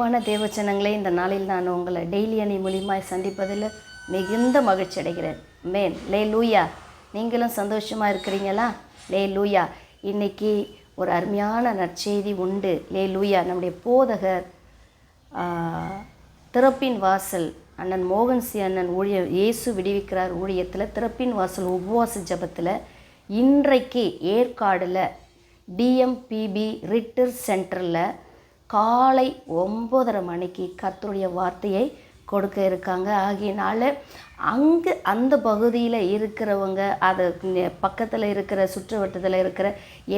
பிரியமான தேவச்சனங்களே இந்த நாளில் நான் உங்களை டெய்லி அணி மூலியமாக சந்திப்பதில் மிகுந்த மகிழ்ச்சி அடைகிறேன். மேன் லே லூயா நீங்களும் சந்தோஷமாக இருக்கிறீங்களா? லே லூயா இன்றைக்கி ஒரு அருமையான நற்செய்தி உண்டு. லே லூயா நம்முடைய போதகர் திறப்பின் வாசல் அண்ணன் மோகன் சி அண்ணன் ஊழிய இயேசு விடுவிக்கிறார் ஊழியத்தில் திறப்பின் வாசல் உபவாச ஜெபத்தில் இன்றைக்கு ஏற்காடில் டிஎம்பிபி ரிட்டர் சென்டரில் காலை ஒம்போதரை மணிக்கு கத்தருடைய வார்த்தையை கொடுக்க இருக்காங்க. ஆகியனால அங்கே அந்த பகுதியில் இருக்கிறவங்க அது பக்கத்தில் இருக்கிற சுற்றுவட்டத்தில் இருக்கிற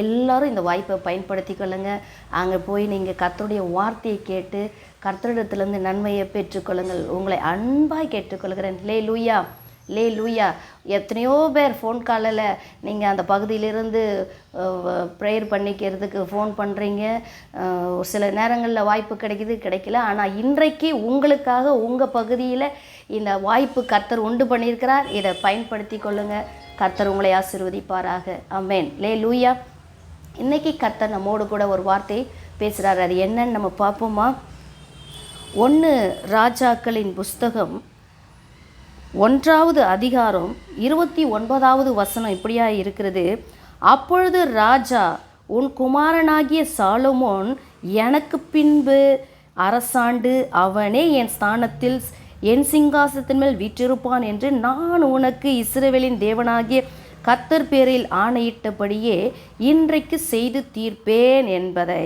எல்லாரும் இந்த வாய்ப்பை பயன்படுத்தி கொள்ளுங்க. அங்கே போய் நீங்கள் கத்தருடைய வார்த்தையை கேட்டு கர்த்தரிடத்துலேருந்து நன்மையை பெற்றுக்கொள்ளுங்கள் உங்களை அன்பாய் கேட்டுக்கொள்கிறேன். லே லூயா லே லூயா எத்தனையோ பேர் ஃபோன் காலில் நீங்கள் அந்த பகுதியிலிருந்து ப்ரேயர் பண்ணிக்கிறதுக்கு ஃபோன் பண்ணுறீங்க சில நேரங்களில் வாய்ப்பு கிடைக்குது கிடைக்கல. ஆனால் இன்றைக்கு உங்களுக்காக உங்கள் பகுதியில் இந்த வாய்ப்பு கர்த்தர் உண்டு பண்ணியிருக்கிறார். இதை பயன்படுத்தி கொள்ளுங்கள் கர்த்தர் உங்களை ஆசீர்வதிப்பாராக. அமேன் லே லூயா இன்றைக்கி கர்த்தர் நம்மோடு கூட ஒரு வார்த்தை பேசுகிறார் அது என்னன்னு நம்ம பார்ப்போமா? ஒன்று ராஜாக்களின் புஸ்தகம் ஒன்றாவது அதிகாரம் இருபத்தி ஒன்பதாவது வசனம் இப்படியா இருக்கிறது. அப்பொழுது ராஜா உன் குமாரனாகிய சாலமோன் எனக்கு பின்பு அரசாண்டு அவனே என் ஸ்தானத்தில் என் சிங்காசத்தின் மேல் வீற்றிருப்பான் என்று நான் உனக்கு இஸ்ரேவேலின் தேவனாகிய கத்தர் பேரில் ஆணையிட்டபடியே இன்றைக்கு செய்து தீர்ப்பேன் என்பதை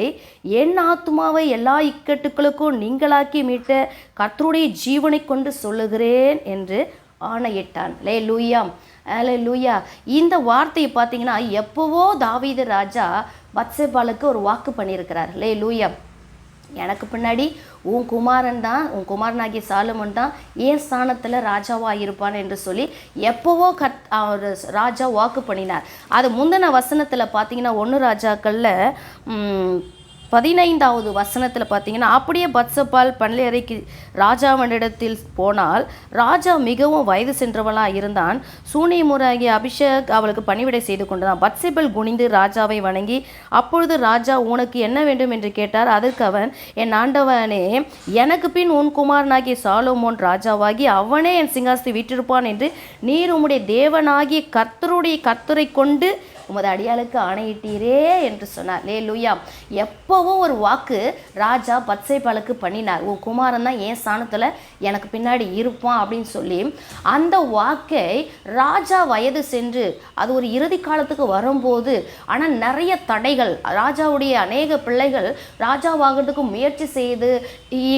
என் ஆத்துமாவை எல்லா இக்கட்டுகளுக்கும் நீங்களாக்கி மீட்ட கர்த்தருடைய ஜீவனை கொண்டு சொல்லுகிறேன் என்று ஆணையிட்டான். லே லூயாம் லே லூயா இந்த வார்த்தையை பார்த்தீங்கன்னா எப்போவோ தாவீது ராஜா பத்சேபாலுக்கு ஒரு வாக்கு பண்ணியிருக்கிறார். லே லூயா எனக்கு பின்னாடி உன் குமாரன் தான் உன் குமாரனாகிய சாலமன் தான் ஏன் ஸ்தானத்தில் ராஜாவாக இருப்பான் என்று சொல்லி எப்போவோ கத் அவர் ராஜா வாக்கு பண்ணினார். அது முந்தின வசனத்தில் பார்த்தீங்கன்னா ஒன்று ராஜாக்களில் பதினைந்தாவது வசனத்தில் பார்த்தீங்கன்னா அப்படியே பத்சப்பால் பன்னியறைக்கு ராஜாவனிடத்தில் போனால் ராஜா மிகவும் வயது சென்றவளாக இருந்தான். சூனி சூனியமுறாகிய அபிஷேக் அவளுக்கு பணிவிடை செய்து கொண்டதான் பத்சேபல் குனிந்து ராஜாவை வணங்கி அப்பொழுது ராஜா உனக்கு என்ன வேண்டும்? என்று கேட்டார். அதற்கு அவன் என் ஆண்டவனே எனக்கு பின் உன் குமாரனாகிய சாலோமோன் ராஜாவாகி அவனே என் சிங்காசத்தை வீற்றிருப்பான் என்று நீர் உம்முடைய தேவனாகிய கர்த்தருடைய கர்த்தரை கொண்டு உமது அடியாளுக்கு ஆணையிட்டீரே என்று சொன்னார். லே லூயா எப்போவும் ஒரு வாக்கு ராஜா பத்சைபாலுக்கு பண்ணினார். உன் குமாரன் தான் என் ஸ்தானத்தில் எனக்கு பின்னாடி இருப்பான் அப்படின்னு சொல்லி அந்த வாக்கை ராஜா வயது சென்று அது ஒரு இறுதி காலத்துக்கு வரும்போது ஆனால் நிறைய தடைகள் ராஜாவுடைய அநேக பிள்ளைகள் ராஜாவாகிறதுக்கு முயற்சி செய்து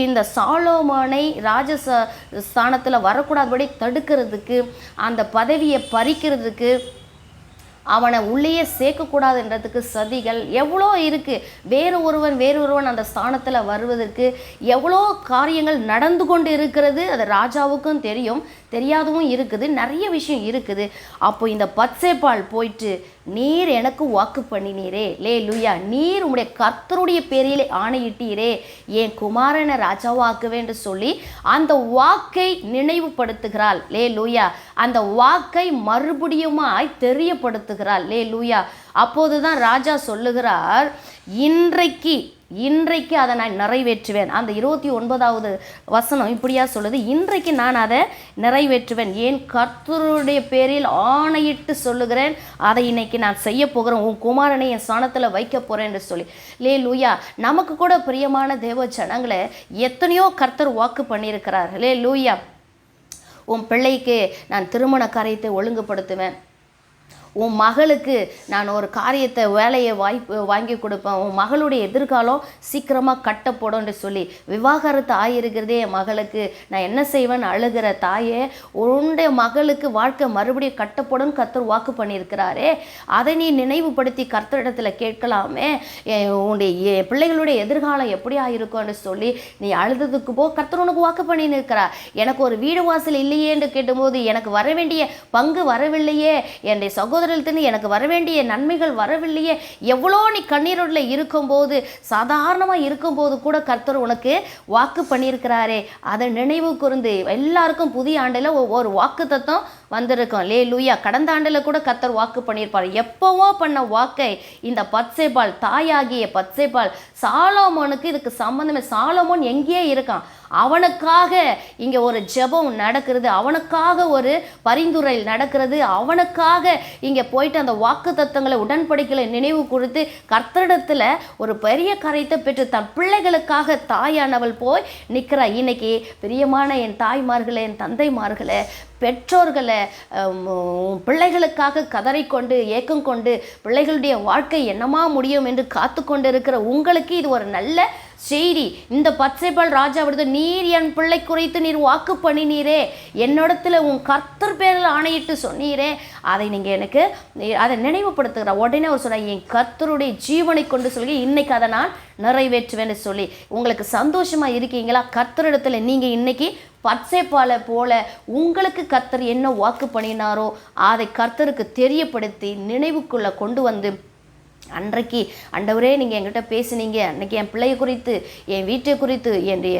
இந்த சாலோமானை ராஜ ஸ்தானத்தில் வரக்கூடாதபடி தடுக்கிறதுக்கு அந்த பதவியை பறிக்கிறதுக்கு அவனை உள்ளேயே சேர்க்கக்கூடாதுன்றதுக்கு சதிகள் எவ்வளோ இருக்குது வேறு ஒருவன் வேறு ஒருவன் அந்த ஸ்தானத்தில் வருவதற்கு எவ்வளோ காரியங்கள் நடந்து கொண்டு இருக்கிறது? அது ராஜாவுக்கும் தெரியும். தெரியாதவும் இருக்குது நிறைய விஷயம் இருக்குது. அப்போ இந்த பச்சைப்பால் போயிட்டு நீர் எனக்கு வாக்கு பண்ணினீரே லே லுயா நீர் உடைய கர்த்தருடைய பேரிலே ஆணையிட்டீரே என் குமாரனை ராஜாவாக்குவேன் சொல்லி அந்த வாக்கை நினைவுபடுத்துகிறாள் லே லூயா அந்த வாக்கை மறுபடியுமாய் தெரியப்படுத்துகிறாள் லே லூயா அப்போது தான் ராஜா சொல்லுகிறார் இன்றைக்கு இன்றைக்கு அதை நான் நிறைவேற்றுவேன். அந்த இருபத்தி ஒன்பதாவது வசனம் இப்படியா சொல்லுது இன்றைக்கு நான் அதை நிறைவேற்றுவேன். ஏன் கர்த்தருடைய பேரில் ஆணையிட்டு சொல்லுகிறேன் அதை இன்னைக்கு நான் செய்ய போகிறேன். உன் குமாரனை என் ஸ்தானத்தில் வைக்க போகிறேன் என்று சொல்லி. லே லூயா நமக்கு கூட பிரியமான தேவ ஜனங்களை எத்தனையோ கர்த்தர் வாக்கு பண்ணியிருக்கிறார். லே லூயா உன் பிள்ளைக்கு நான் திருமண காரியத்தை ஒழுங்குபடுத்துவேன். உன் மகளுக்கு நான் ஒரு காரியத்தை வேலையை வாய்ப்பு வாங்கி கொடுப்பேன். உன் மகளுடைய எதிர்காலம் சீக்கிரமாக கட்டப்படும்னு சொல்லி விவாகரத்து ஆகியிருக்கிறதே என் மகளுக்கு. நான் என்ன செய்வேன் அழுகிற தாயே உன்னுடைய மகளுக்கு வாழ்க்கை மறுபடியும் கட்டப்படும் கத்தர் வாக்கு பண்ணியிருக்கிறாரே. அதை நீ நினைவுபடுத்தி கர்த்தரிடத்தில் கேட்கலாமே. என் உன்னுடைய பிள்ளைகளுடைய எதிர்காலம் எப்படி ஆயிருக்கும்னு சொல்லி நீ அழுததுக்கு போ கர்த்தர் உனக்கு வாக்கு பண்ணின்னு இருக்கிறார் எனக்கு ஒரு வீடு வாசல் இல்லையே என்று கேட்டும்போது எனக்கு வர வேண்டிய பங்கு வரவில்லையே. என்னுடைய சகோதரத்திலிருந்து எனக்கு வர வேண்டிய நன்மைகள் வரவில்லையே. எவ்வளோ நீ கண்ணீரோடில் இருக்கும்போது சாதாரணமாக இருக்கும்போது கூட கர்த்தர் உனக்கு வாக்கு பண்ணியிருக்கிறாரே. அதை நினைவு கூர்ந்து எல்லாருக்கும் புதிய ஆண்டில் ஒரு வாக்கு தத்துவம் வந்திருக்கோம். லே லூயா கடந்த ஆண்டில் கூட கத்தர் வாக்கு பண்ணியிருப்பார். எப்போவோ பண்ண வாக்கை இந்த பத்சேபால் தாயாகிய பத்சேபால் சாலோமோனுக்கு இதுக்கு சம்மந்தமே சாலோமோன் எங்கேயே இருக்கான். அவனுக்காக இங்கே ஒரு ஜெபம் நடக்கிறது அவனுக்காக ஒரு பரிந்துரை நடக்கிறது அவனுக்காக இங்கே போயிட்டு அந்த வாக்கு தத்துவங்களை உடன்படிக்கலை நினைவு கொடுத்து கர்த்தரிடத்தில் ஒரு பெரிய கரைத்தை பெற்று தன் பிள்ளைகளுக்காக தாயானவள் போய் நிற்கிறா இன்னைக்கு பிரியமான என் தாய்மார்களே என் தந்தைமார்களே பெற்றோர்களை பிள்ளைகளுக்காக கதறிக்கொண்டு ஏக்கம் கொண்டு பிள்ளைகளுடைய வாழ்க்கை என்னமா முடியும் என்று காத்து கொண்டிருக்கிற உங்களுக்கு இது ஒரு நல்ல செய்தி. இந்த பச்சைப்பால் ராஜா விடுத்து நீர் என் பிள்ளை குறித்து நீர் வாக்கு பண்ணினீரே. என்னிடத்துல உன் கர்த்தர் பேரில் ஆணையிட்டு சொன்னீரே. அதை நீங்கள் எனக்கு அதை நினைவுபடுத்துகிற உடனே அவர் சொன்னார் என் கர்த்தருடைய ஜீவனை கொண்டு சொல்லி இன்னைக்கு அதை நான் நிறைவேற்றுவேன்னு சொல்லி. உங்களுக்கு சந்தோஷமாக இருக்கீங்களா? கர்த்தரிடத்தில் நீங்கள் இன்னைக்கு பச்சைப்பாலை போல உங்களுக்கு கர்த்தர் என்ன வாக்கு பண்ணினாரோ அதை கர்த்தருக்கு தெரியப்படுத்தி நினைவுக்குள்ள கொண்டு வந்து அன்றைக்கு அண்டவரே நீங்கள் என்கிட்ட பேசுனீங்க. அன்றைக்கி என் பிள்ளையை குறித்து என் வீட்டை குறித்து என்னுடைய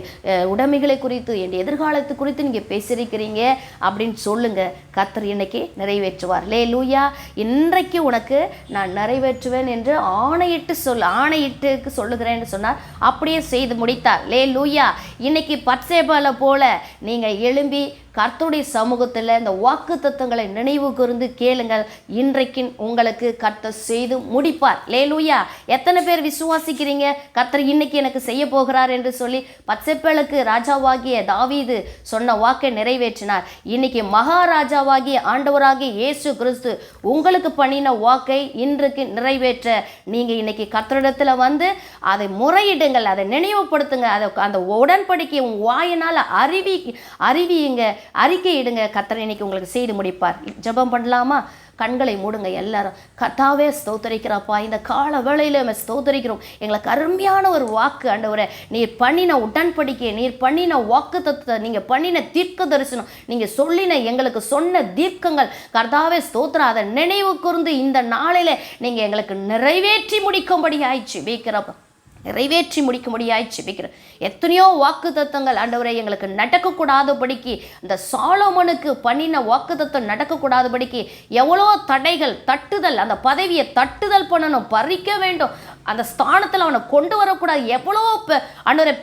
உடைமைகளை குறித்து என்னுடைய எதிர்காலத்து குறித்து நீங்கள் பேசியிருக்கிறீங்க அப்படின்னு சொல்லுங்கள் கத்தர் இன்னைக்கு நிறைவேற்றுவார். லே லூயா இன்றைக்கு உனக்கு நான் நிறைவேற்றுவேன் என்று ஆணையிட்டு சொல் ஆணையிட்டு சொல்லுகிறேன் சொன்னார் அப்படியே செய்து முடித்தார். லே லூயா இன்னைக்கு பட்சேபால போல நீங்கள் எழும்பி கர்த்தருடைய சமூகத்தில் இந்த வாக்கு தத்துவங்களை நினைவு கூர்ந்து கேளுங்கள். இன்றைக்கு உங்களுக்கு கர்த்தர் செய்து முடிப்பார். லேலூயா எத்தனை பேர் விசுவாசிக்கிறீங்க? கர்த்தர் இன்னைக்கு எனக்கு செய்ய போகிறார் என்று சொல்லி பச்சைப்பேளுக்கு ராஜாவாகிய தாவீது சொன்ன வாக்கை நிறைவேற்றினார். இன்னைக்கு மகாராஜாவாகிய ஆண்டவராகிய இயேசு கிறிஸ்து உங்களுக்கு பண்ணின வாக்கை இன்றைக்கு நிறைவேற்ற நீங்க இன்னைக்கு கர்த்தரிடத்துல வந்து அதை முறையிடுங்கள் அதை நினைவுபடுத்துங்க அதை அந்த உடன்படிக்கை உன் வாயினால் அறிவி அறிவியுங்க. அறிக்கையிடுங்க கர்த்தர் இன்னைக்கு உங்களுக்கு செய்து முடிப்பார். ஜெபம் பண்ணலாமா? கண்களை மூடுங்க எல்லாரும். கத்தாவே ஸ்தோத்தரிக்கிறப்பா இந்த கால வேளையில நம்ம ஸ்தோத்தரிக்கிறோம். எங்களுக்கு அருமையான ஒரு வாக்கு அண்டவரை நீர் பண்ணின உடன்படிக்கை நீர் பண்ணின வாக்கு தத்துவத்தை நீங்கள் பண்ணின தீர்க்க தரிசனம் நீங்கள் சொல்லின எங்களுக்கு சொன்ன தீர்க்கங்கள் கர்த்தாவே ஸ்தோத்திரம். அதை நினைவு கூர்ந்து இந்த நாளில் நீங்கள் எங்களுக்கு நிறைவேற்றி முடிக்கும்படி ஆயிடுச்சு வைக்கிறப்ப நிறைவேற்றி முடிக்க முடியாய் ஜெபிக்கிறேன் எத்தனையோ வாக்கு தத்துவங்கள் ஆண்டவரை எங்களுக்கு நடக்கக்கூடாதபடிக்கு இந்த சாலோமனுக்கு பண்ணின வாக்கு தத்துவம் நடக்கக்கூடாதபடிக்கு எவ்வளோ தடைகள் தட்டுதல் அந்த பதவியை தட்டுதல் பண்ணணும் பறிக்க வேண்டும் அந்த ஸ்தானத்தில் அவனை கொண்டு வரக்கூடாது. எவ்வளோ பே-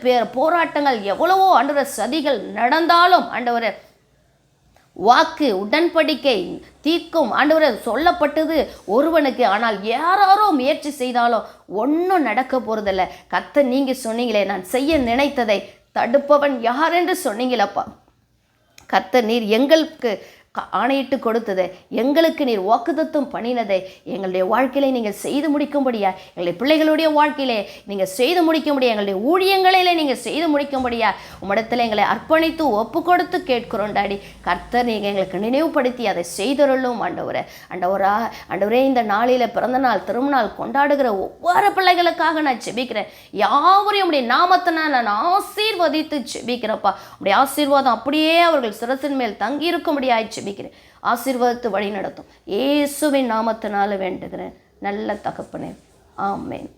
பே போராட்டங்கள் எவ்வளவோ ஆண்டவரை சதிகள் நடந்தாலும் ஆண்டவரை வாக்கு உடன்படிக்கை தீர்க்கும். ஆண்டவர் சொல்லப்பட்டது. ஒருவனுக்கு ஆனால் யாராரோ முயற்சி செய்தாலும் ஒன்றும் நடக்க போகிறதில்ல கத்த நீங்கள் சொன்னீங்களே நான் செய்ய நினைத்ததை தடுப்பவன் யார் என்று சொன்னீங்களப்பா? கத்த நீர் எங்களுக்கு ஆணையிட்டு கொடுத்ததை. எங்களுக்கு நீர் வாக்குத்தத்தும் பண்ணினதை. எங்களுடைய வாழ்க்கையிலே நீங்கள் செய்து முடிக்கும்படியா? எங்களுடைய பிள்ளைகளுடைய வாழ்க்கையிலே நீங்கள் செய்து முடிக்கும்படியா? எங்களுடைய ஊழியங்களிலே நீங்கள் செய்து முடிக்கும்படியா? உம்மிடத்தில் எங்களை அர்ப்பணித்து ஒப்பு கொடுத்து கேட்கிறோம் டாடி. கர்த்தர் நீங்கள் எங்களுக்கு நினைவுபடுத்தி அதை செய்தருளும் ஆண்டவரே. ஆண்டவரா ஆண்டவரே இந்த நாளில் பிறந்த நாள் திருமணநாள் கொண்டாடுகிற ஒவ்வொரு பிள்ளைகளுக்காக நான் செபிக்கிறேன் யாவரையும் உடைய நாமத்தை நான் ஆசீர்வதித்து செபிக்கிறப்பா உடைய ஆசீர்வாதம் அப்படியே அவர்கள் சிரசின் மேல் தங்கி இருக்கும்படியாய் ஜெபிக்கிறேன் ஆசீர்வாதத்தை வழி நடத்தும். இயேசுவின் நாமத்தினால வேண்டுகிறேன். நல்ல தகப்பனே. ஆமேன்.